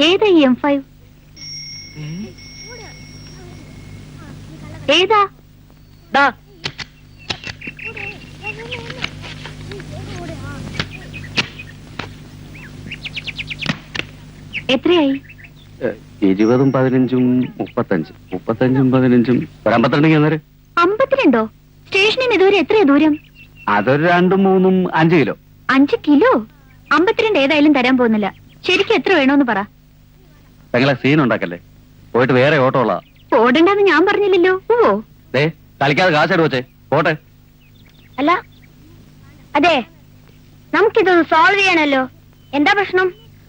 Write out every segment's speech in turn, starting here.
ഏതാ ഈ M five ഏതാ? ദാ. എത്രയായി? ഇരുപതും പതിനഞ്ചും മുപ്പത്തഞ്ച്. മുപ്പത്തഞ്ചും പതിനഞ്ചും ഒരു അമ്പത്തിരണ്ട് അന്നേരം അമ്പത്തിരണ്ടോ? സ്റ്റേഷനിൽ ഇതുവരെ എത്രയാ ദൂരം? അതൊരു രണ്ടും മൂന്നും അഞ്ച് കിലോ. അഞ്ച് കിലോ? അമ്പത്തിരണ്ട് ഏതായാലും തരാൻ പോകുന്നില്ല. ശരിക്കും എത്ര വേണോന്ന് പറ. പെങ്ങളെ സീൻ ഉണ്ടാക്കല്ലേ? പോയിട്ട് വേറെ ഓട്ടോ ഉള്ള ഓടണ്ടെന്ന് ഞാൻ പറഞ്ഞില്ലല്ലോ. ഓ ദേ കളിക്കാതെ കാശെടു വെച്ചേ. പോട്ടെ. അല്ല അതെ നമുക്കിതൊന്ന് സോൾവ് ചെയ്യണല്ലോ. എന്താ പ്രശ്നം?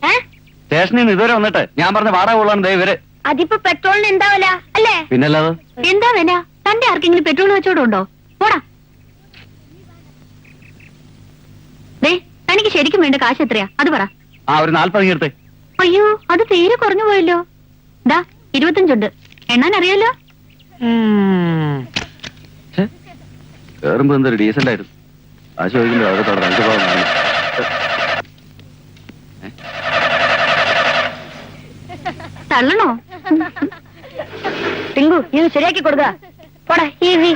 ഏ? സ്റ്റേഷനിൽ നിന്ന് ഇതുവരെ വന്നിട്ട് ഞാൻ പറഞ്ഞ വാടക കൊള്ളാണ് ദേ ഇവർ. അതിപ്പോ പെട്രോളിന് എന്താ വില അല്ലേ? പിന്നല്ലാതെ? എന്താ വില? തന്റെ ആർക്കെങ്കിലും പെട്രോൾ വെച്ചോടുണ്ടോ പോടാ. ദേ തനിക്ക് ശരിക്കും വേണ്ട കാശ് എത്രയാ? അത് പറ. ആ ഒരു നാല്പത് എടുത്തേ. അയ്യോ അത് തീരെ കുറഞ്ഞു പോയല്ലോ. ദാ ഇരുപത്തഞ്ചുണ്ട്. എണ്ണാൻ അറിയാലോ? കേറുമ്പോ എന്തൊരു ഡീസന്റ് ആയിരുന്നു. ആ ചോദിക്കുമ്പോ രണ്ട് ഭാഗം കാണും. തള്ളണോ? ടിങ്കു ഇത് ശരിയാക്കി കൊടുക്ക. പോടാ ഈസി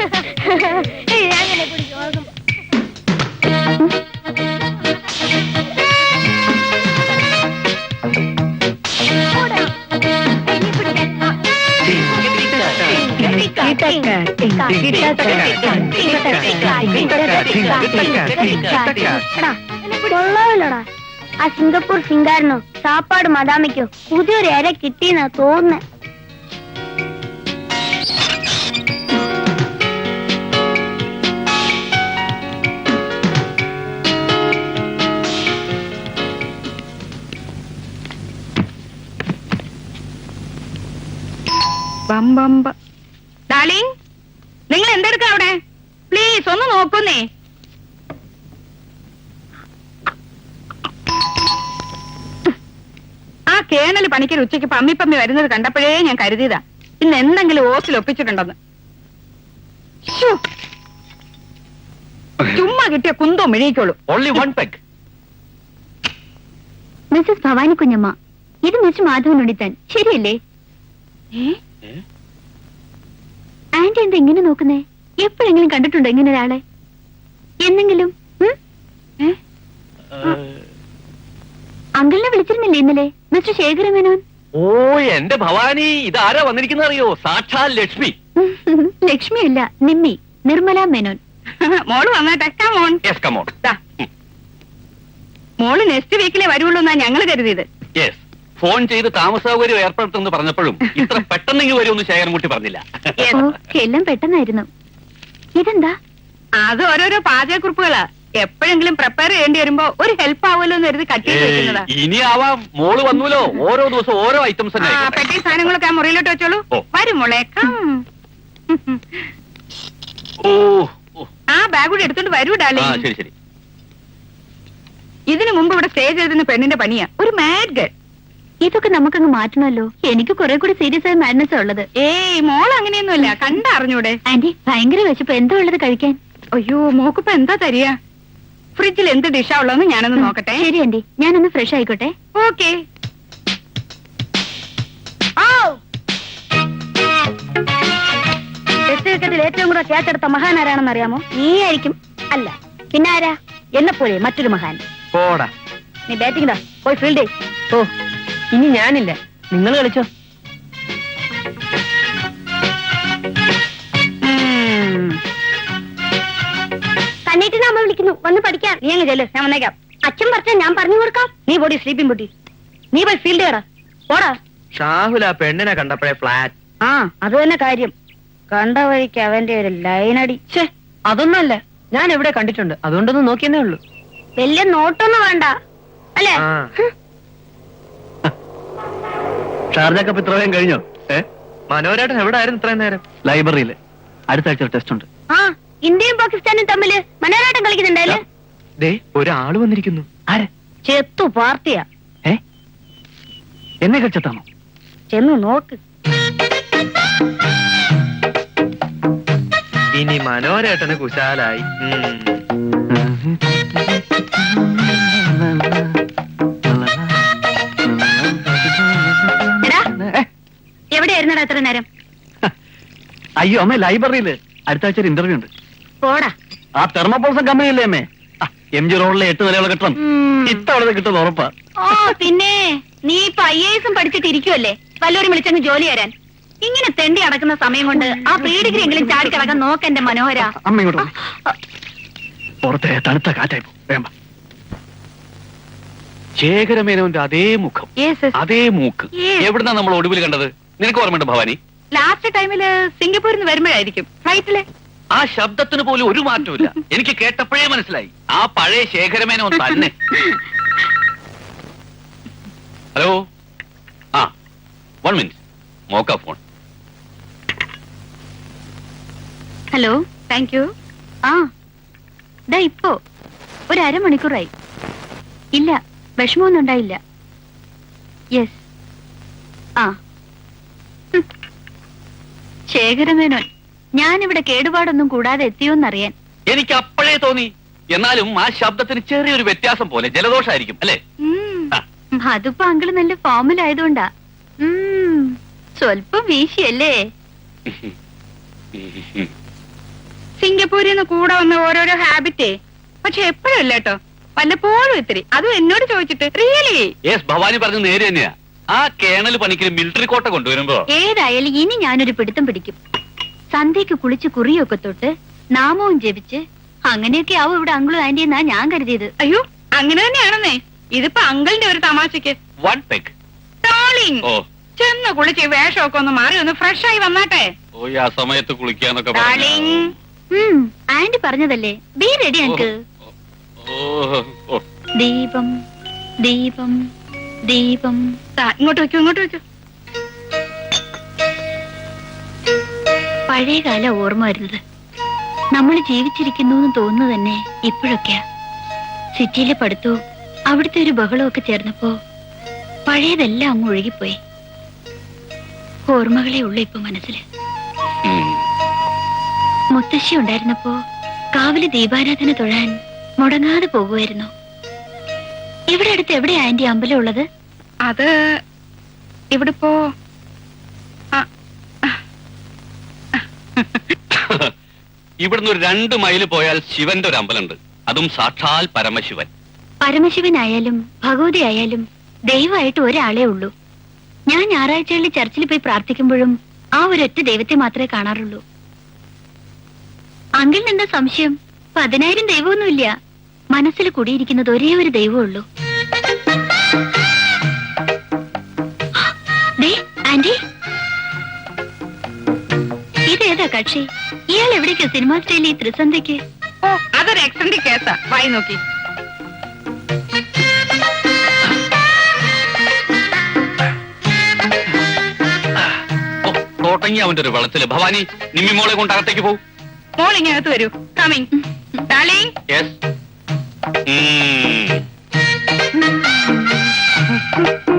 കൊള്ളാവില്ലടാ ആ സിംഗപ്പൂർ സിംഗാരനോ സാപ്പാട് മദാമയ്ക്കോ പുതിയൊരു ഇര കിട്ടിയെന്നാ തോന്നുന്നേ. ഡാർലിംഗ് നിങ്ങൾ എന്തെടുക്ക അവിടെ? പ്ലീസ് ഒന്ന് നോക്കുന്നേ. ആ കേണൽ പണിക്കൽ ഉച്ചയ്ക്ക് പമ്മി പമ്മി വരുന്നത് കണ്ടപ്പോഴേ ഞാൻ കരുതിയതാ. ഇന്ന് എന്തെങ്കിലും ഓസിൽ ഒപ്പിച്ചിട്ടുണ്ടെന്ന്. ചുമ്മാ കിട്ടിയ കുന്തോ മെഴിയിക്കോളൂ. Only one peg missus Bhavani Kunjamma ഇത് മിസ് മാധവൻ ഉണ്ണിത്താൻ ശരിയല്ലേ ആന്റി എന്താ ഇങ്ങനെ നോക്കുന്നേ? എപ്പോഴെങ്കിലും കണ്ടിട്ടുണ്ടോ ഇങ്ങനെ ഒരാളെ എന്നെങ്കിലും? അങ്കിളിനെ വിളിച്ചിരുന്നില്ലേ ഇന്നലെ? മിസ്റ്റർ ശേഖര മേനോൻ? ഓ എന്റെ ഭവാനി ഇതാരാ വന്നിരിക്കുന്ന അറിയോ സാക്ഷാൽ ലക്ഷ്മി. ലക്ഷ്മി അല്ല നിമ്മി നിർമ്മല മേനോൻ. മോൾ വന്നാട്ടെ മോൺ യെസ് കമോൺ മോൾ നെക്സ്റ്റ് വീക്കിലേ വരുള്ളൂ എന്നാ ഞങ്ങൾ കരുതിയത്. യെസ് ഫോൺ ചെയ്ത് താമസ സൗകര്യം ഏർപ്പെടുത്തുമെന്ന് പറഞ്ഞപ്പോഴും ഇത്ര പെട്ടെന്നെങ്കിൽ വരുമെന്ന് ശേഖരൻകുട്ടി പറഞ്ഞില്ല. എല്ലാം പെട്ടെന്നായിരുന്നു. ഇതെന്താ? അത് ഓരോരോ പാചകക്കുറിപ്പുകളാ. എപ്പോഴെങ്കിലും പ്രിപ്പയർ ചെയ്യേണ്ടി വരുമ്പോ ഒരു ഹെൽപ്പ് ആവുമല്ലോ എന്ന് കരുതി കട്ട് വെക്കുന്നതാ. ഇനി ആവാം. മോൾ വന്നൂലോ? ഓരോ ദിവസം ഓരോ ഐറ്റംസ് തന്നെ ആ, പെട്ടി സാധനങ്ങളൊക്കെ ആ മുറിയിലോട്ട് വെച്ചോളൂ. വരും മോളെ ആ ബാഗ് കൂടി എടുത്തോണ്ട് വരൂ ആ ഡാലി ശരി ശരി. ഇതിനു മുമ്പ് ഇവിടെ സ്റ്റേ ചെയ്തിരുന്ന പെണ്ണിന്റെ പണിയാ. ഒരു മാഡ് ഗേൾ ഇതൊക്കെ നമുക്കങ്ങ് മാറ്റണല്ലോ എനിക്ക് കുറെ കൂടി സീരിയസ് ആയ മാഡ്നസ് ഉള്ളത്. ഏയ് മോൾ അങ്ങനെയൊന്നുമില്ല. കണ്ടറിഞ്ഞൂടെ? ആന്റി ഭയങ്കര വിശപ്പ്. എന്താ ഉള്ളത് കഴിക്കാൻ? അയ്യോ മോക്കിപ്പോ എന്താ തരിക? ഫ്രിഡ്ജിൽ എന്ത് ഡിഷാ ഉള്ളതെന്ന് ഞാനൊന്ന് നോക്കട്ടെ. ശരി ആന്റി. ഞാനൊന്ന് ഫ്രഷ് ആയിക്കോട്ടെ. ഓക്കെ. ഏറ്റവും കൂടുതൽ കേട്ടെടുത്ത മഹാൻ ആരാണെന്ന് അറിയാമോ? നീ ആയിരിക്കും. അല്ല. പിന്നെ ആരാ? എന്നെ പോലെ മറ്റൊരു മഹാൻ. പോടാ. നീ ബാറ്റിംഗ് പോയി ഫീൽഡ് ഓ. ഇനി ഞാനില്ല. നിങ്ങൾ കളിച്ചോ. കണ്ണീട്ടിനെ അമ്മ വിളിക്കുന്നു. വന്ന് പഠിക്കാം. നീ അങ്ങ് ചെല്ലു. ഞാൻ വന്നേക്കാം. അച്ഛൻ പറഞ്ഞ ഞാൻ പറഞ്ഞു കൊടുക്കാം. നീ പൊടി സ്ലീപ്പിംഗ് പൊട്ടി നീ പോയി ഫീൽഡ് കയറാ. പോടാ. ഷാഹുൽ ആ പെണ്ണിനെ കണ്ടപ്പോഴേ ഫ്ലാറ്റ് ആ അത് തന്നെ കാര്യം. കണ്ട വഴിക്ക് അവന്റെ ഒരു ലൈനടി ഛേ അതൊന്നല്ല. ഞാൻ എവിടെ കണ്ടിട്ടുണ്ട്? അതുകൊണ്ടൊന്നും നോക്കിയെന്നേ ഉള്ളൂ. വലിയ നോട്ടൊന്നും വേണ്ട. അല്ലേ. ഷാർജ കപ്പ് ഇത്ര വേഗം കഴിഞ്ഞോ? ഏ? മനോരേട്ടൻ എവിടെ ആയിരുന്നു ഇത്രയും നേരം? ലൈബ്രറിയിൽ. അടുത്ത ആഴ്ച ടെസ്റ്റ് ഉണ്ട്. ആ ഇന്ത്യയും പാകിസ്ഥാനും തമ്മിൽ മനോരാട്ടം കളിക്കുന്നുണ്ടല്ലേ ദേ ഒരാൾ വന്നിരിക്കുന്നു. ആര്? ചെത്തു പാർട്ടിയാ. ഏ? എന്നെ കളിച്ചെത്താണോ ചെന്നു നോക്ക്. ഇനി മനോരേട്ടന് കുശാലായി. എത്ര നേരം? അയ്യോ അമ്മ ലൈബ്രറിയിൽ. അടുത്ത ആഴ്ച ഇന്റർവ്യൂ ഉണ്ട്. പോടാ. ആ തെർമോപോൾസൺ കമ്പനിയല്ലേ അമ്മേ? എം ജി റോഡിലെ എട്ട് നിലയുള്ള കെട്ടണം. ഇത്തവണ കിട്ടുന്നത് ഉറപ്പാ. ഓ പിന്നെ നീ ഇപ്പൊ ഐ എസും പഠിച്ചിട്ട് ഇരിക്കുമല്ലേ വല്ലവരും വിളിച്ചങ്ങ് ജോലി തരാൻ. ഇങ്ങനെ തെണ്ടി അടക്കുന്ന സമയം കൊണ്ട് ആ പീഡിഗ്രി എങ്കിലും ചാടി കിടക്കാൻ നോക്ക് എന്റെ മനോഹര. അമ്മ ഇങ്ങോട്ട് വന്നേ. പുറത്തെ തണുത്ത കാറ്റായി വേമ്പ ശേഖരമേനോന്റെ അതേ മുഖം. അതേ മൂക്ക്. എവിടുന്നാ നമ്മൾ ഒടുവിൽ കണ്ടത്? നിനക്ക് ഓർമ്മയുണ്ട് ഭവാനി? ലാസ്റ്റ് ടൈമിൽ സിംഗപ്പൂരിൽ നിന്ന് വരുമ്പോഴായിരിക്കും. ഫ്ലൈറ്റിൽ ആ ശബ്ദത്തിന് പോലും ഒരു മാറ്റമില്ല എനിക്ക് കേട്ടപ്പോഴേ മനസ്സിലായി. ആ പഴയ ശേഖരമേനോ തന്നെ. ഹലോ ആ വൺ മിനിറ്റ് മോക്ക ഫോൺ ഹലോ താങ്ക് യു ആ ദാ ഇപ്പോ. ഒരു അരമണിക്കൂറായി. ഇല്ല വിഷമമൊന്നും ഉണ്ടായില്ല. യെസ് ആ. ശേഖരമേനോൻ ഞാനിവിടെ കേടുപാടൊന്നും കൂടാതെ എത്തിയോന്നറിയാൻ. എനിക്ക് അപ്പോഴേ തോന്നി. എന്നാലും ആ ശബ്ദത്തിന് ചെറിയൊരു വ്യത്യാസം പോലെ ജലദോഷമായിരിക്കും അല്ലേ. അതിപ്പോ അങ്കിൾ നല്ല ഫോമിലായതുകൊണ്ടാ. ഉം. സ്വല്പം വീശിയല്ലേ? സിംഗപ്പൂരിൽ നിന്ന് കൂടെ വന്ന ഓരോരോ ഹാബിറ്റേ. പക്ഷെ എപ്പോഴും അല്ല കേട്ടോ. വല്ലപ്പോഴും ഇത്തിരി. അതും എന്നോട് ചോദിച്ചിട്ട് റിയലി യെസ് ഭവാനി പറഞ്ഞു നേരെ തന്നെയാ. ആ കേണൽ പണിക്ക് മിലിറ്ററി കോട്ട കൊണ്ടുവരുമ്പോ? ഏതായാലും ഇനി ഞാനൊരു പിടുത്തം പിടിക്കും. സന്ധ്യക്ക് കുളിച്ച് കുറിയൊക്കെ തൊട്ട് നാമവും ജപിച്ച് അങ്ങനെയൊക്കെ ആവും ഇവിടെ അങ്കിളും ആന്റി എന്നാ ഞാൻ കരുതിയത്. അയ്യോ അങ്ങനെ തന്നെയാണെന്നേ. ഇതിപ്പോ അങ്കിളിന്റെ ഒരു തമാശക്ക് വൺ പെഗ് ഡാർലിംഗ് ഓ. ചെന്ന് കുളിച്ച് വേഷമൊക്കെ ഒന്ന് മാറി ഒന്ന് ഫ്രഷ് ആയി വന്നാട്ടെ. ഓ ഈ ആ സമയത്ത് കുളിക്കാന്നൊക്കെ ഡാർലിംഗ് ആന്റി പറഞ്ഞതല്ലേ? ബി റെഡി അങ്കിൾ ദീപം ദീപം. ദീപം. ഇങ്ങോട്ട് വയ്ക്കൂ ഇങ്ങോട്ട് വയ്ക്കൂ പഴയകാല ഓർമ്മ വരുന്നത്. നമ്മൾ ജീവിച്ചിരിക്കുന്നു എന്ന് തോന്നുന്നു തന്നെ ഇപ്പോഴൊക്കെയാ. സിറ്റിയിലെ പഠിത്തവും അവിടുത്തെ ഒരു ബഹളവും ഒക്കെ ചേർന്നപ്പോ പഴയതെല്ലാം അങ്ങ് ഒഴുകിപ്പോയി. ഓർമ്മകളെ ഉള്ളു ഇപ്പൊ മനസ്സിൽ ഉം. മുത്തശ്ശി ഉണ്ടായിരുന്നപ്പോ കാവിലെ ദീപാരാധന തൊഴാൻ മുടങ്ങാതെ പോകുമായിരുന്നു. ഇവിടെ അടുത്ത് എവിടെയാ ആന്റി അമ്പലം ഉള്ളത്? അത് ഇവിടെ ഇപ്പോ ഇവിടുന്ന് ഒരു രണ്ട് മൈൽ പോയാൽ ശിവന്റെ ഒരു അമ്പലമുണ്ട്. അതും സാക്ഷാൽ പരമശിവൻ. പരമശിവനായാലും ഭഗവതി ആയാലും ദൈവമായിട്ട് ഒരാളേ ഉള്ളൂ. ഞാൻ ഞായറാഴ്ചകളിൽ ചർച്ചിൽ പോയി പ്രാർത്ഥിക്കുമ്പോഴും ആ ഒരൊറ്റ ദൈവത്തെ മാത്രമേ കാണാറുള്ളൂ. അങ്കിളിന് എന്താ സംശയം? പതിനായിരം ദൈവമൊന്നുമില്ല. മനസ്സിൽ കുടിയിരിക്കുന്നത് ഒരേ ഒരു ദൈവമുള്ളൂ ആന്റി. ഇതേതാ കക്ഷി? ഇയാൾ എവിടേക്കാ സിനിമാ സ്റ്റൈലി ത്രിസന്ധിക്ക് ഓ അതൊരു എക്സെൻട്രിക് കേസാ. വായി നോക്കി. തോട്ടങ്ങി അവന്റെ ഒരു വെള്ളത്തിൽ. ഭവാനി നിമ്മി മോളെ കൊണ്ട് അകത്തേക്ക് പോകും മോളിങ് അകത്ത് വരൂ. Coming darling yes Thank you.